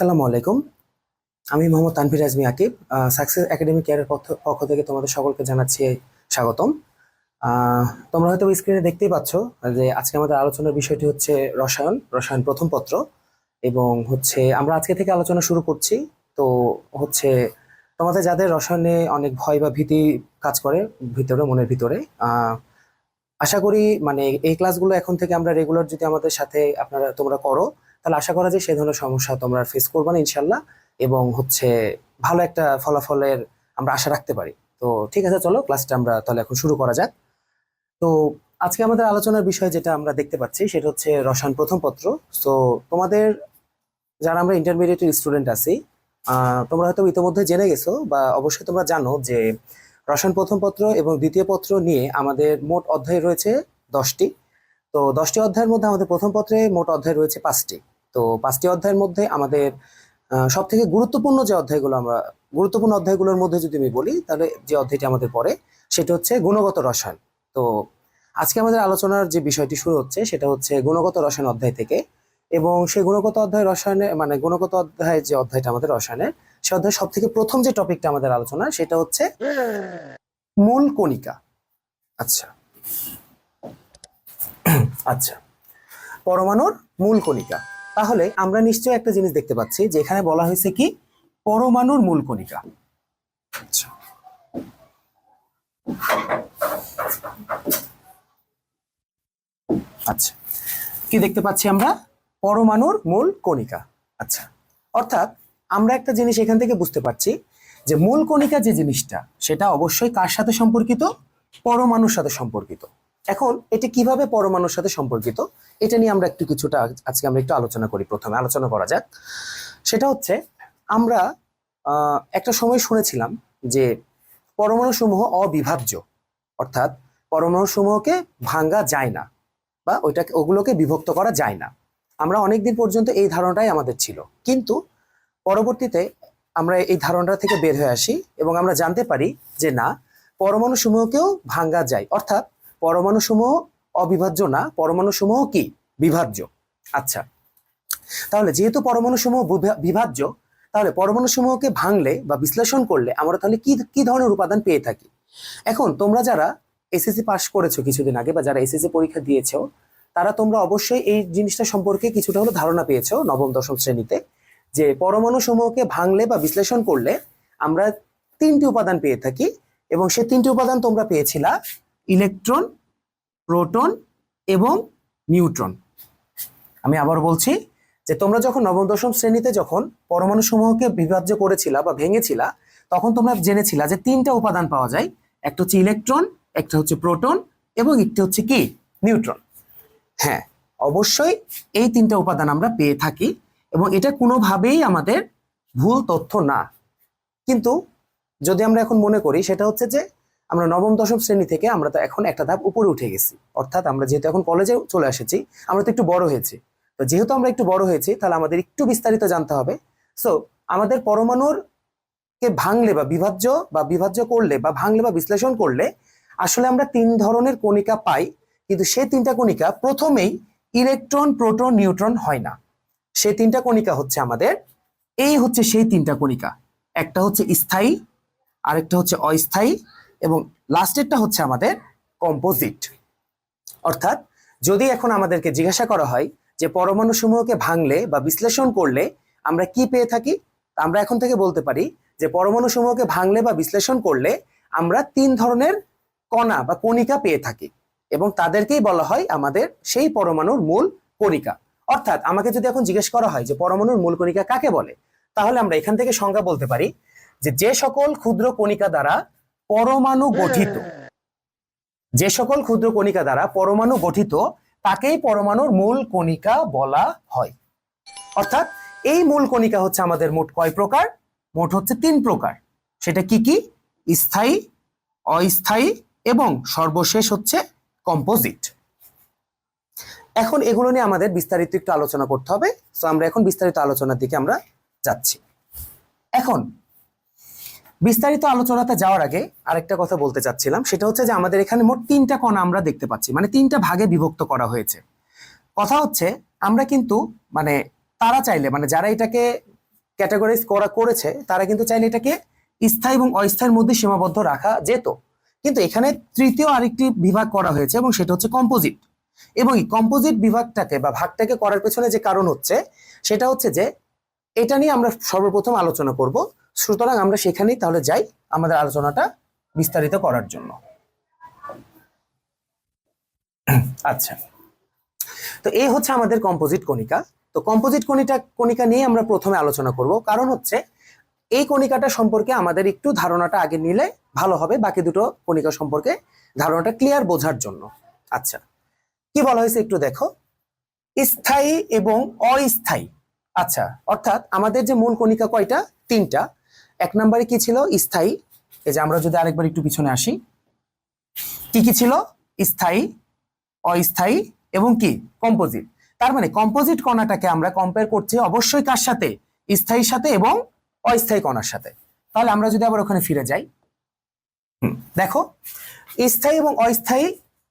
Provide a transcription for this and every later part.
আসসালামু আলাইকুম। আমি মোহাম্মদ তানভীর আজমি আকিব সাকসেস একাডেমি কেয়ারের পক্ষ থেকে তোমাদের সকলকে জানাচ্ছি স্বাগতম। তোমরা হয়তো স্ক্রিনে দেখতেই পাচ্ছ যে আজকে আমাদের আলোচনার বিষয়টি হচ্ছে রসায়ন রসায়ন প্রথম পত্র এবং হচ্ছে আমরা আজকে থেকে আলোচনা শুরু করছি। তো হচ্ছে তোমাদের যাদের রসায়নে অনেক ভয় বা ভীতি কাজ করে ভিতরে, মনের ভিতরে আশা করি মানে এই ক্লাসগুলো এখন থেকে আমরা রেগুলার যদি আমাদের সাথে আপনারা, তোমরা করো তাহলে আশা করা যায় সেই ধরনের সমস্যা তোমরা ফেস করবে না ইনশাল্লাহ এবং হচ্ছে ভালো একটা ফলাফলের আমরা আশা রাখতে পারি। তো ঠিক আছে, চলো ক্লাসটা আমরা তাহলে এখন শুরু করা যাক। তো আজকে আমাদের আলোচনার বিষয় যেটা আমরা দেখতে পাচ্ছি সেটা হচ্ছে রসায়ন প্রথম পত্র। তো তোমাদের যারা আমরা ইন্টারমিডিয়েটের স্টুডেন্ট আছি তোমরা হয়তো ইতিমধ্যে জেনে গেছো বা অবশ্যই তোমরা জানো যে রসায়ন প্রথম পত্র এবং দ্বিতীয় পত্র নিয়ে আমাদের মোট অধ্যায় রয়েছে দশটি। তো দশটি অধ্যায়ের মধ্যে আমাদের প্রথম পত্রে মোট অধ্যায় রয়েছে পাঁচটি। তো পাঁচটি অধ্যায়ের মধ্যে আমাদের সব থেকে গুরুত্বপূর্ণ যে অধ্যায়গুলো আমরা, গুরুত্বপূর্ণ অধ্যায়গুলোর মধ্যে যদি আমি বলি, তাহলে যে অধ্যায়টি আমাদের পড়ে, সেটা হচ্ছে গুণগত রসায়ন। তো আজকে আমাদের আলোচনার যে বিষয়টি শুরু হচ্ছে, সেটা হচ্ছে গুণগত রসায়ন অধ্যায় থেকে। এবং সেই গুণগত অধ্যায় রসায়নে মানে গুণগত অধ্যায় যে অধ্যায়টা আমাদের রসায়নের সে অধ্যায় সব থেকে প্রথম যে টপিকটা আমাদের আলোচনা, সেটা হচ্ছে মূল কণিকা। আচ্ছা। আচ্ছা। পরমাণুর মূল কণিকা। তাহলে আমরা নিশ্চয়ই একটা জিনিস দেখতে পাচ্ছি যে এখানে বলা হয়েছে কি? পরমাণুর মূল কণিকা আচ্ছা। আচ্ছা। কি দেখতে পাচ্ছি আমরা? পরমাণুর মূল কণিকা আচ্ছা। অর্থাৎ আমরা একটা জিনিস এখান থেকে বুঝতে পারছি যে মূল কণিকা যে জিনিসটা, সেটা অবশ্যই কার সাথে সম্পর্কিত? পরমাণুর সাথে সম্পর্কিত। এখন এটা কীভাবে পরমাণুর সাথে সম্পর্কিত? এটা নিয়ে আমরা একটু কিছুটা আজকে আমরা একটু আলোচনা করি প্রথমে, আলোচনা করা যাক। সেটা হচ্ছে, আমরা একটা সময় শুনেছিলাম যে পরমাণু সমূহ অবিভাজ্য, অর্থাৎ পরমাণু সমূহকে ভাঙ্গা যায় না বা ওইটাকে, ওগুলোকে বিভক্ত করা যায় না। আমরা অনেকদিন পর্যন্ত এই ধারণাটাই আমাদের ছিল। কিন্তু পরবর্তীতে আমরা এই ধারণাটা থেকে বের হয়ে আসি এবং আমরা জানতে পারি যে না পরমাণু সমূহকেও ভাঙ্গা যায়। অর্থাৎ পরমাণু সমূহ অবিভাজ্য না পরমাণু সমূহ কি? বিভাজ্য। আচ্ছা তাহলে যেহেতু পরমাণু সমূহ বিভা- বিভাজ্য, তাহলে পরমাণু সমূহকে ভাঙলে বা বিশ্লেষণ করলে আমরা তাহলে কি কি ধরনের উপাদান পেয়ে থাকি? এখন তোমরা যারা এসএসসি পাশ করেছ কিছুদিন আগে বা যারা এসএসসি পরীক্ষা দিয়েছ, তারা তোমরা অবশ্যই এই জিনিসটা সম্পর্কে কিছুটা হলো ধারণা পেয়েছ নবম, দশম শ্রেণীতে, যে পরমাণু সমূহকে ভাঙলে বা বিশ্লেষণ করলে আমরা তিনটি উপাদান পেয়ে থাকি এবং সেই তিনটি উপাদান তোমরা পেয়েছিলা ইলেকট্রন, প্রোটন এবং নিউট্রন। আমি আবার বলছি যে তোমরা যখন নবম, দশম শ্রেণীতে যখন পরমাণু সমূহকে বিভাজ্য করেছিলা বা ভেঙেছিলা, তখন তোমরা জেনেছিলা যে তিনটা উপাদান পাওয়া যায়। একটা হচ্ছে ইলেকট্রন, একটা হচ্ছে প্রোটন এবং একটি হচ্ছে কি? নিউট্রন। হ্যাঁ অবশ্যই এই তিনটা উপাদান আমরা পেয়ে থাকি এবং এটা কোনোভাবেই আমাদের ভুল তথ্য না। কিন্তু যদি আমরা এখন মনে করি, সেটা হচ্ছে যে আমরা নবম, দশম শ্রেণি থেকে আমরা তো এখন একটা ধাপ উপরে উঠে গেছি। অর্থাৎ আমরা যেহেতু এখন কলেজে চলে এসেছি, আমরা তো একটু বড় হয়েছি। তো যেহেতু আমরা একটু বড় হয়েছি, তাহলে আমাদের একটু বিস্তারিত জানতে হবে। সো আমাদের পরমাণুর কে ভাঙলে বা বিভাজ্য বা বিভাজ্য করলে বা ভাঙলে বা বিশ্লেষণ করলে আসলে আমরা তিন ধরনের কণিকা পাই, কিন্তু সেই তিনটা কণিকা প্রথমেই ইলেকট্রন, প্রোটন, নিউট্রন হয় না। সেই তিনটা কণিকা হচ্ছে আমাদের, এই হচ্ছে সেই তিনটা কণিকা। একটা হচ্ছে স্থায়ী, আরেকটা হচ্ছে অস্থায়ী এবং লাস্টেরটা হচ্ছে আমাদের কম্পোজিট অর্থাৎ যদি এখন আমাদেরকে জিজ্ঞাসা করা হয় যে পরমাণু সমূহকে ভাঙলে বা বিশ্লেষণ করলে আমরা কি পেয়ে থাকি আমরা এখন থেকে বলতে পারি যে পরমাণু সমূহকে ভাঙলে বা বিশ্লেষণ করলে আমরা তিন ধরনের কণা বা কণিকা পেয়ে থাকি এবং তাদেরকেই বলা হয় আমাদের সেই পরমাণুর মূল কণিকা। অর্থাৎ আমাকে যদি এখন জিজ্ঞেস করা হয় যে পরমাণুর মূল কণিকা কাকে বলে, তাহলে আমরা এখান থেকে সংজ্ঞা বলতে পারি যে যে সকল ক্ষুদ্র কণিকা দ্বারা পরমাণু গঠিত। যে সকল ক্ষুদ্র কণিকা দ্বারা পরমাণু গঠিত তাকেই পরমাণুর মূল কণিকা বলা হয়। অর্থাৎ এই মূল কণিকা হচ্ছে আমাদের মোট কয় প্রকার? মোট হচ্ছে তিন প্রকার। সেটা কি কি? স্থায়ী অস্থায়ী এবং সর্বশেষ হচ্ছে কম্পোজিট। এখন এগুলো নিয়ে আমাদের বিস্তারিত একটু আলোচনা করতে হবে। তো আমরা এখন বিস্তারিত আলোচনার দিকে আমরা যাচ্ছি। এখন বিস্তারিত আলোচনাতে যাওয়ার আগে আরেকটা কথা বলতে চাচ্ছিলাম, সেটা হচ্ছে যে আমাদের এখানে মোট তিনটা কণা আমরা দেখতে পাচ্ছি মানে তিনটা ভাগে বিভক্ত করা হয়েছে। কথা হচ্ছে, আমরা কিন্তু মানে তারা চাইলে মানে যারা এটাকে ক্যাটাগরাইজ করা করেছে, তারা কিন্তু চাইলে এটাকে স্থায়ী এবং অস্থায়ীর মধ্যে সীমাবদ্ধ রাখা যেত। কিন্তু এখানে তৃতীয় আরেকটি বিভাগ করা হয়েছে এবং সেটা হচ্ছে কম্পোজিট এবং এই কম্পোজিট বিভাগটাকে বা ভাগটাকে করার পেছনে যে কারণ হচ্ছে, সেটা হচ্ছে যে এটা নিয়ে আমরা সর্বপ্রথম আলোচনা করব। সুতরাং আমরা সেখানেই তাহলে যাই আমাদের আলোচনাটা বিস্তারিত করার জন্য। আচ্ছা। তো এই হচ্ছে আমাদের কম্পোজিট কণিকা। তো কম্পোজিট কণিকা কণিকা নিয়ে আমরা প্রথমে আলোচনা করব। কারণ হচ্ছে, এই কণিকাটা সম্পর্কে আমাদের একটু ধারণাটা আগে নিলে ভালো হবে, বাকি দুটো কণিকা সম্পর্কে ধারণাটা ক্লিয়ার বোঝার জন্য। আচ্ছা। কি বলা হয়েছে একটু দেখো। স্থায়ী এবং অস্থায়ী। আচ্ছা অর্থাৎ আমাদের যে মূল কণিকা কয়টা? তিনটা। এক নম্বরে কি ছিল? স্থায়ী। এই যে আমরা যদি আরেকবার একটু পিছনে আসি। কি কি ছিল? স্থায়ী অস্থায়ী এবং কি? কম্পোজিট। তার মানে কম্পোজিট কণাটাকে আমরা কম্পেয়ার করছি অবশ্যই কার সাথে? স্থায়ীর সাথে এবং অস্থায়ী কণার সাথে। তাহলে আমরা যদি আবার ওখানে ফিরে যাই। হুম, দেখো স্থায়ী এবং অস্থায়ী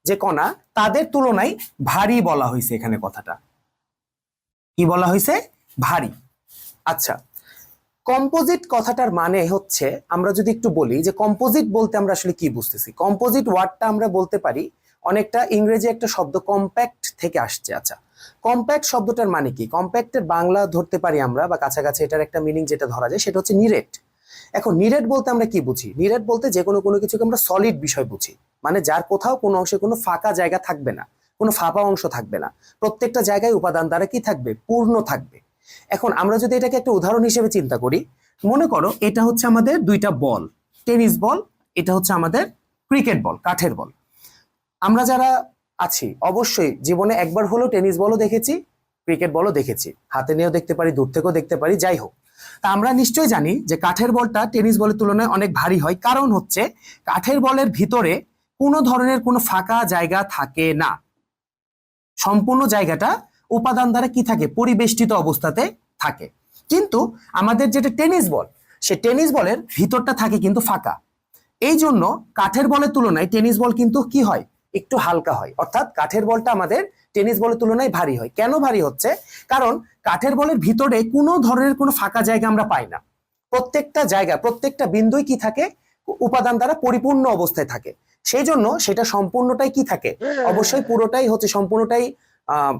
যে কণা তাদের তুলনায় ভারী বলা হয়েছে এখানে কথাটা। কি বলা হয়েছে? ভারী। আচ্ছা কম্পোজিট কথাটার মানে হচ্ছে, আমরা যদি একটু বলি যে কম্পোজিট বলতে আমরা আসলে কি বুঝতেছি? কম্পোজিট ওয়ার্ডটা আমরা বলতে পারি অনেকটা ইংরেজি একটা শব্দ কম্প্যাক্ট থেকে আসছে আচ্ছা। কম্প্যাক্ট শব্দটার মানে কি? কম্প্যাক্টের বাংলা ধরতে পারি আমরা বা কাছাকাছি এটার একটা মিনিং যেটা ধরা যায়, সেটা হচ্ছে নিরেট। এখন নিরেট বলতে আমরা কি বুঝি? নিরেট বলতে যে কোনো কোনো কিছুকে আমরা সলিড বিষয় বুঝি। মানে যার কোথাও কোনো অংশে কোনো ফাঁকা জায়গা থাকবে না, কোনো ফাঁপা অংশ থাকবে না। প্রত্যেকটা জায়গায় উপাদান দ্বারা কি থাকবে? পূর্ণ থাকবে। এখন আমরা যদি এটাকে একটা উদাহরণ হিসেবে চিন্তা করি, মনে করো এটা হচ্ছে আমাদের দুইটা বল। টেনিস বল, এটা হচ্ছে আমাদের ক্রিকেট বল, কাঠের বল। আমরা যারা আছি, অবশ্যই জীবনে একবার হলেও টেনিস বলও দেখেছি, ক্রিকেট বলও দেখেছি। হাতে নিয়েও দেখতে পারি, দূর থেকেও দেখতে পারি, যাই হোক। তা আমরা নিশ্চয়ই জানি যে কাঠের বলটা টেনিস বলের তুলনায় অনেক ভারী হয়। কারণ হচ্ছে কাঠের বলের ভিতরে কোনো ধরনের কোনো ফাঁকা জায়গা থাকে না। সম্পূর্ণ জায়গাটা উপাদান দ্বারা কি থাকে? পরিবেষ্টিত অবস্থাতে থাকে। কিন্তু আমাদের যেটা টেনিস বল সে টেনিস বলের ভিতরটা থাকে কিন্তু ফাঁকা। এই জন্য কাঠের বলের তুলনায় টেনিস বল কিন্তু কি হয়? একটু হালকা হয়। অর্থাৎ কাঠের বলটা আমাদের টেনিস বলের তুলনায় ভারী হয়। কেন ভারী হচ্ছে? কারণ কাঠের বলের ভিতরে কোনো ধরনের কোনো ফাঁকা জায়গা আমরা পাই না। প্রত্যেকটা জায়গা প্রত্যেকটা বিন্দুই কি থাকে? উপাদান দ্বারা পরিপূর্ণ অবস্থায় থাকে। সেই জন্য সেটা সম্পূর্ণটাই কি থাকে? অবশ্যই পুরোটাই হচ্ছে সম্পূর্ণটাই আহ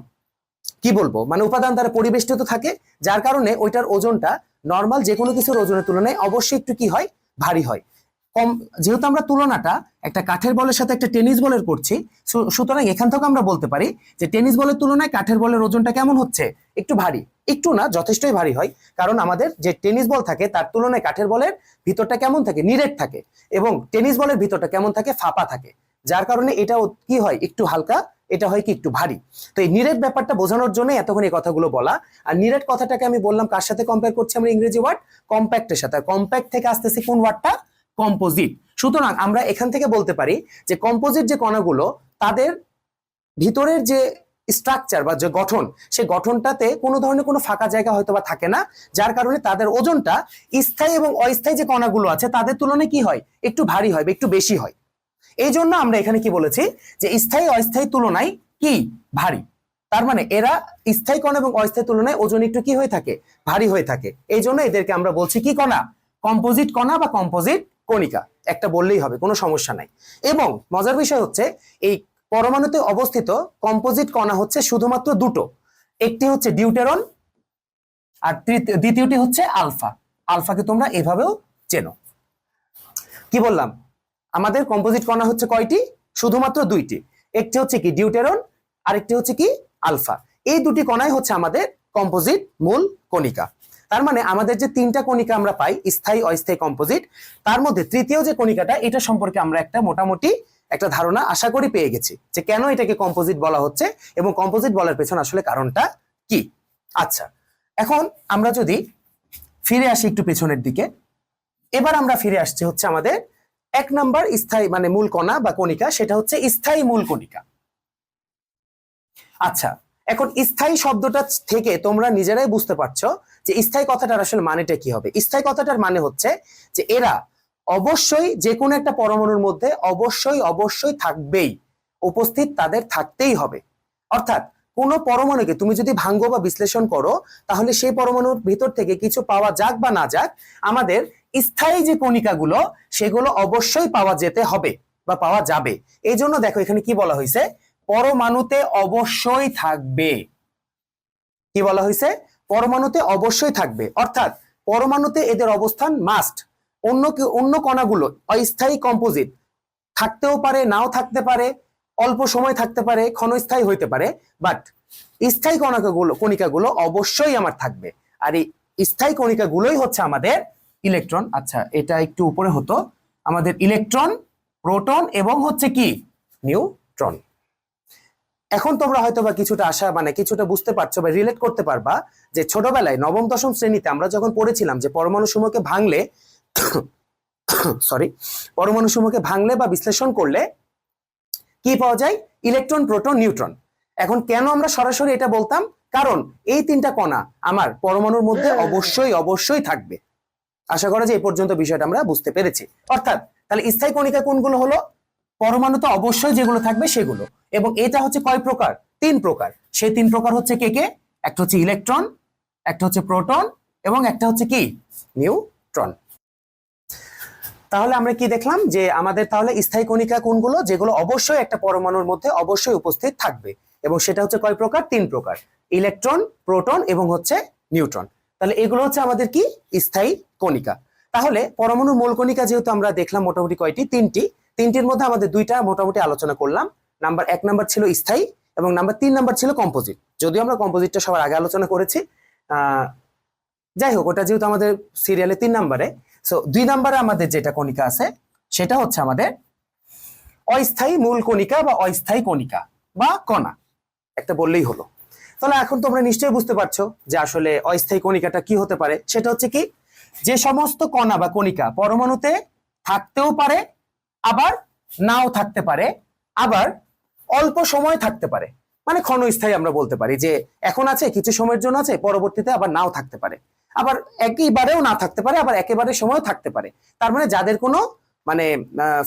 কি বলব? মানে উপাদান দ্বারা পরিবেষ্টিত থাকে, যার কারণে ওইটার ওজনটা নর্মাল যে কোনো কিছুর ওজনের তুলনায় অবশ্যই একটু কি হয়? ভারী হয়। কম, যেহেতু আমরা তুলনাটা একটা কাঠের বলের সাথে একটা টেনিস বলের করছি সুতরাং এখান থেকে আমরা বলতে পারি যে টেনিস বলের তুলনায় কাঠের বলের ওজনটা কেমন হচ্ছে? একটু ভারী। একটু না, যথেষ্টই ভারী হয়। কারণ আমাদের যে টেনিস বল থাকে, তার তুলনায় কাঠের বলের ভিতরটা কেমন থাকে? নিরেট থাকে। এবং টেনিস বলের ভিতরটা কেমন থাকে? ফাঁপা থাকে। যার কারণে এটাও কি হয়? একটু হালকা এটা হয় কি একটু ভারী। তো এই নিরেট ব্যাপারটা বোঝানোর জন্য এতক্ষণ এই কথাগুলো বলা। আর নিরেট কথাটাকে আমি বললাম কার সাথে কম্পেয়ার করছি আমরা ইংরেজি ওয়ার্ড কম্প্যাক্টের সাথে। কম্প্যাক্ট থেকে আসতেছে কোন ওয়ার্ডটা কম্পোজিট সুতরাং আমরা এখান থেকে বলতে পারি যে কম্পোজিট যে কণাগুলো, তাদের ভিতরের যে স্ট্রাকচার বা যে গঠন, সেই গঠনটাতে কোনো ধরনের কোনো ফাঁকা জায়গা হয়তো বা থাকে না, যার কারণে তাদের ওজনটা স্থায়ী এবং অস্থায়ী যে কণাগুলো আছে, তাদের তুলনায় কি হয়? একটু ভারী হয় বা একটু বেশি হয়। এই জন্য আমরা এখানে কি বলেছি? যে স্থায়ী অস্থায়ী তুলনায় কি? ভারী। তার মানে এরা স্থায়ী কণা এবং অস্থায়ী তুলনায় ওজন একটু কি হয়ে থাকে? ভারী হয়ে থাকে। এই জন্য এদেরকে আমরা বলছি কি কণা? কম্পোজিট কণা বা কম্পোজিট কণিকা। একটা বললেই হবে, কোনো সমস্যা নাই। এবং মজার বিষয় হচ্ছে, এই পরমাণুতে অবস্থিত কম্পোজিট কণা হচ্ছে শুধুমাত্র দুটো। একটি হচ্ছে ডিউটেরন আর দ্বিতীয়টি হচ্ছে আলফা। আলফাকে তোমরা এভাবেও চেনো। কি বললাম? আমাদের কম্পোজিট কণা হচ্ছে কয়টি? শুধুমাত্র দুইটি। একটি হচ্ছে কি ডিউটেরন আরেকটি হচ্ছে কি আলফা এই দুটি কণাই হচ্ছে আমাদের কম্পোজিট মূল কণিকা। তার মানে আমাদের যে তিনটা কণিকা আমরা পাই, স্থায়ী, অস্থায়ী কম্পোজিট তার মধ্যে তৃতীয় যে কণিকাটা, এটা সম্পর্কে আমরা একটা মোটামুটি একটা ধারণা আশা করি পেয়ে গেছি যে কেন এটাকে কম্পোজিট বলা হচ্ছে এবং কম্পোজিট বলার পেছনে আসলে কারণটা কি? আচ্ছা এখন আমরা যদি ফিরে আসি একটু পেছনের দিকে। এবার আমরা ফিরে আসছি হচ্ছে আমাদের এক নাম্বার স্থায়ী মানে মূল কণা বা কণিকা, সেটা হচ্ছে স্থায়ী মূল কণিকা। আচ্ছা এখন স্থায়ী শব্দটা থেকে তোমরা নিজেরাই বুঝতে পারছ যে স্থায়ী কথাটার আসলে মানেটা কি হবে। স্থায়ী কথাটার মানে হচ্ছে যে এরা অবশ্যই যে কোনো একটা পরমাণুর মধ্যে অবশ্যই অবশ্যই থাকবেই, উপস্থিত তাদের থাকতেই হবে। অর্থাৎ কোনো পরমাণুকে তুমি যদি ভাঙ্গো বা বিশ্লেষণ করো, তাহলে সেই পরমাণুর ভিতর থেকে কিছু পাওয়া যাক বা না যাক, আমাদের স্থায়ী যে কণিকাগুলো, সেগুলো অবশ্যই পাওয়া যেতে হবে বা পাওয়া যাবে। এই জন্য দেখো এখানে কি বলা হয়েছে? পরমাণুতে অবশ্যই থাকবে। কি বলা হয়েছে? পরমাণুতে অবশ্যই থাকবে। অর্থাৎ পরমাণুতে এদের অবস্থান মাস্ট অন্য অন্য কণাগুলো, অস্থায়ী কম্পোজিট থাকতেও পারে, নাও থাকতে পারে। অল্প সময় থাকতে পারে, ক্ষণস্থায়ী হইতে পারে বাট স্থায়ী কণিকাগুলো কণিকাগুলো অবশ্যই আমার থাকবে। আর এই স্থায়ী কণিকাগুলোই হচ্ছে আমাদের ইলেকট্রন আচ্ছা এটা একটু উপরে হতো। আমাদের ইলেকট্রন প্রোটন এবং হচ্ছে কি? নিউট্রন এখন তোমরা হয়তো বা কিছুটা আশা মানে কিছুটা বুঝতে পারছ বা রিলেট করতে পারবা যে ছোটবেলায় নবম, দশম শ্রেণীতে আমরা যখন পড়েছিলাম যে পরমাণু সমূহকে ভাঙলে সরি পরমাণু সমূহকে ভাঙলে বা বিশ্লেষণ করলে কি পাওয়া যায়? Electron proton neutron. এখন কেন আমরা সরাসরি এটা বলতাম? কারণ এই তিনটা কণা আমার পরমাণুর মধ্যে অবশ্যই অবশ্যই থাকবে। আশা করা যে এই পর্যন্ত বিষয়টা আমরা বুঝতে পেরেছি। অর্থাৎ তাহলে স্থায়ী কণিকা কোনগুলো হলো? পরমাণু তো অবশ্যই যেগুলো থাকবে সেগুলো। এবং এটা হচ্ছে কয় প্রকার? তিন প্রকার। সেই তিন প্রকার হচ্ছে কে কে? একটা হচ্ছে ইলেকট্রন একটা হচ্ছে প্রোটন এবং একটা হচ্ছে কি? নিউট্রন। তাহলে আমরা কি দেখলাম? যে আমাদের তাহলে স্থায়ী কণিকা কোনগুলো যেগুলো অবশ্যই একটা পরমাণুর মধ্যে অবশ্যই উপস্থিত থাকবে। এবং সেটা হচ্ছে কয় প্রকার? তিন প্রকার। ইলেকট্রন প্রোটন এবং হচ্ছে নিউট্রন। তাহলে এগুলো হচ্ছে আমাদের কি? স্থায়ী কণিকা। তাহলে পরমাণুর মূল কণিকা যেহেতু আমরা দেখলাম মোটামুটি কয়টি? তিনটি। তিনটির মধ্যে আমাদের দুইটা মোটামুটি আলোচনা করলাম। নাম্বার এক নাম্বার ছিল স্থায়ী এবং নাম্বার তিন নাম্বার ছিল কম্পোজিট। যদিও আমরা কম্পোজিটটা সবার আগে আলোচনা করেছি। আহ, যাই হোক ওটা যেহেতু আমাদের সিরিয়ালে তিন নাম্বারে। সো দুই নাম্বারে আমাদের যেটা কণিকা আছে, সেটা হচ্ছে আমাদের অস্থায়ী মূল কণিকা বা অস্থায়ী কণিকা বা কণা। একটা বললেই হলো। তাহলে এখন তোমরা নিশ্চয়ই বুঝতে পারছ যে আসলে অস্থায়ী কণিকাটা কি হতে পারে। সেটা হচ্ছে কি, যে সমস্ত কণা বা কণিকা পরমাণুতে থাকতেও পারে, আবার নাও থাকতে পারে, আবার অল্প সময় থাকতে পারে। মানে ক্ষণস্থায়ী আমরা বলতে পারি যে এখন আছে, কিছু সময়ের জন্য আছে, পরবর্তীতে আবার নাও থাকতে পারে। আবার একেবারেও না থাকতে পারে, আবার একেবারে সময়ও থাকতে পারে। তার মানে যাদের কোনো মানে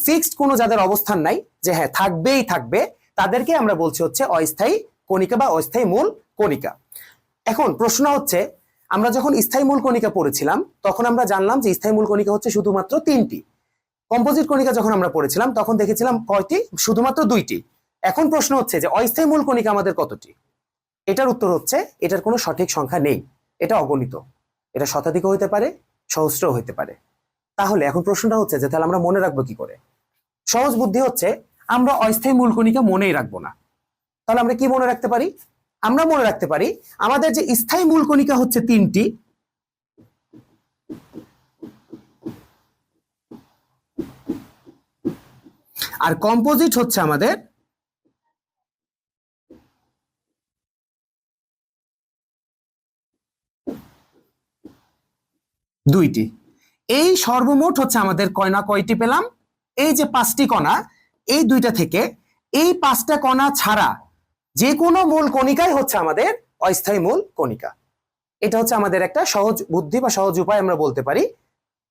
ফিক্সড কোনো যাদের অবস্থান নাই, যে হ্যাঁ থাকবেই থাকবে, তাদেরকে আমরা বলছি হচ্ছে অস্থায়ী কণিকা বা অস্থায়ী মূল কণিকা। এখন প্রশ্ন হচ্ছে, আমরা যখন স্থায়ী মূল কণিকা পড়েছিলাম, তখন আমরা জানলাম যে স্থায়ী মূল কণিকা হচ্ছে শুধুমাত্র তিনটি। কম্পোজিট কণিকা যখন আমরা পড়েছিলাম, তখন দেখেছিলাম কয়টি? শুধুমাত্র দুইটি। এখন প্রশ্ন হচ্ছে যে অস্থায়ী মূল কণিকা আমাদের কতটি? এটার উত্তর হচ্ছে, এটার কোনো সঠিক সংখ্যা নেই। এটা অগণিত। এটা শতাধিকও হতে পারে, সহস্রও হতে পারে। তাহলে এখন প্রশ্নটা হচ্ছে যে তাহলে আমরা মনে রাখব কি করে? সহজ বুদ্ধি হচ্ছে আমরা অস্থায়ী মূল কণিকা মনেই রাখব না। তাহলে আমরা কি মনে রাখতে পারি? আমরা মনে রাখতে পারি আমাদের যে স্থায়ী মূল কণিকা হচ্ছে তিনটি, আর কম্পোজিট হচ্ছে আমাদের দুইটি। এই সর্বমোট হচ্ছে আমাদের কয়না কয়টি পেলাম? এই যে পাঁচটি কণা, এই দুইটা থেকে এই পাঁচটা কণা ছাড়া যে কোনো মূল কণিকাই হচ্ছে আমাদের অস্থায়ী মূল কণিকা। এটা হচ্ছে আমাদের একটা সহজ বুদ্ধি বা সহজ উপায় আমরা বলতে পারি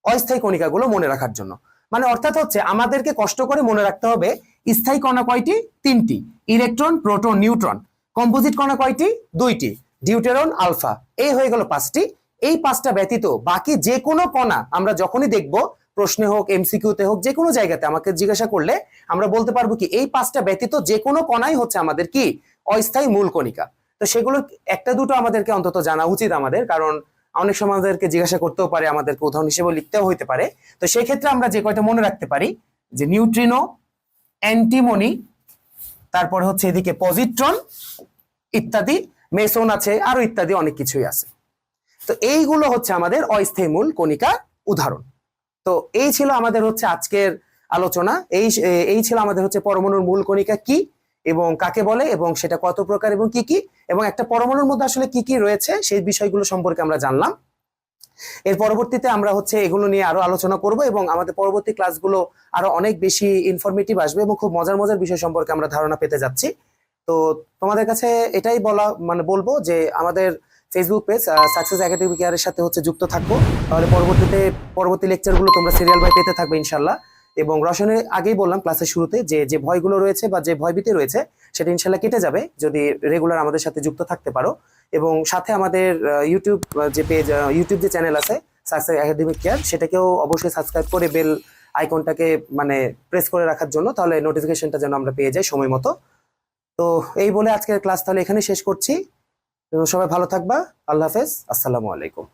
অস্থায়ী কণিকাগুলো মনে রাখার জন্য। মানে অর্থাৎ হচ্ছে আমাদেরকে কষ্ট করে মনে রাখতে হবে স্থায়ী কণা কয়টি? তিনটি। Electron, proton, neutron. কম্পোজিট কণা কয়টি? দুইটি। Deuteron, alpha. এই হয়ে গেল পাঁচটি। এই পাঁচটা ব্যতীত বাকি যে কোনো কণা আমরা যখনই দেখব, প্রশ্নে হোক এমসিকিউতে হোক যে কোনো জায়গাতে আমাকে জিজ্ঞাসা করলে আমরা বলতে পারব কি, এই পাঁচটা ব্যতীত যে কোনো কণাই হচ্ছে আমাদের কি, অস্থায়ী মূল কণিকা। তো সেগুলো একটা দুটো আমাদেরকে অন্তত জানা উচিত আমাদের, কারণ অনেক সময় আমাদেরকে জিজ্ঞাসা করতেও পারে, আমাদেরকে উদাহরণ হিসেবে লিখতেও হইতে পারে। তো সেই ক্ষেত্রে আমরা যে কয়টা মনে রাখতে পারি, যে নিউট্রিনো অ্যান্টিমনি তারপরে হচ্ছে এদিকে পজিট্রন ইত্যাদি মেসন আছে আরও ইত্যাদি অনেক কিছুই আছে। তো এইগুলো হচ্ছে আমাদের অস্থায়ী মূল কণিকা উদাহরণ। তো এই ছিল আমাদের হচ্ছে আজকের আলোচনা। এই এই ছিল আমাদের হচ্ছে পরমাণুর মূল কণিকা কি এবং কাকে বলে এবং সেটা কত প্রকার এবং কি কি এবং একটা পরমাণুর মধ্যে আসলে কি কি রয়েছে সেই বিষয়গুলো সম্পর্কে আমরা জানলাম। এর পরবর্তীতে আমরা হচ্ছে এগুলো নিয়ে আরও আলোচনা করব এবং আমাদের পরবর্তী ক্লাসগুলো আরও অনেক বেশি ইনফরমেটিভ আসবে এবং খুব মজার মজার বিষয় সম্পর্কে আমরা ধারণা পেতে যাচ্ছি। তো তোমাদের কাছে এটাই বলা মানে বলব যে আমাদের ফেসবুক পেজ সাকসেস একাডেমিক কেয়ারের সাথে হচ্ছে যুক্ত থাকব। তাহলে পরবর্তীতে, পরবর্তী লেকচারগুলো তোমরা সিরিয়াল বাই পেতে থাকবে ইনশাল্লাহ এবং রসনের আগেই বললাম ক্লাসের শুরুতে যে যে ভয়গুলো রয়েছে বা যে ভয়ভীতি রয়েছে, সেটা ইনশাল্লাহ কেটে যাবে যদি রেগুলার আমাদের সাথে যুক্ত থাকতে পারো। এবং সাথে আমাদের ইউটিউব যে পেজ ইউটিউব যে চ্যানেল আছে সাকসেস একাডেমিক কেয়ার সেটাকেও অবশ্যই সাবস্ক্রাইব করে বেল আইকনটাকে মানে প্রেস করে রাখার জন্য, তাহলে নোটিফিকেশনটা যেন আমরা পেয়ে যাই সময় মতো। তো এই বলে আজকের ক্লাস তাহলে এখানে শেষ করছি। সবাই ভালো থাকবা আল্লাহ হাফেজ আসসালামু আলাইকুম।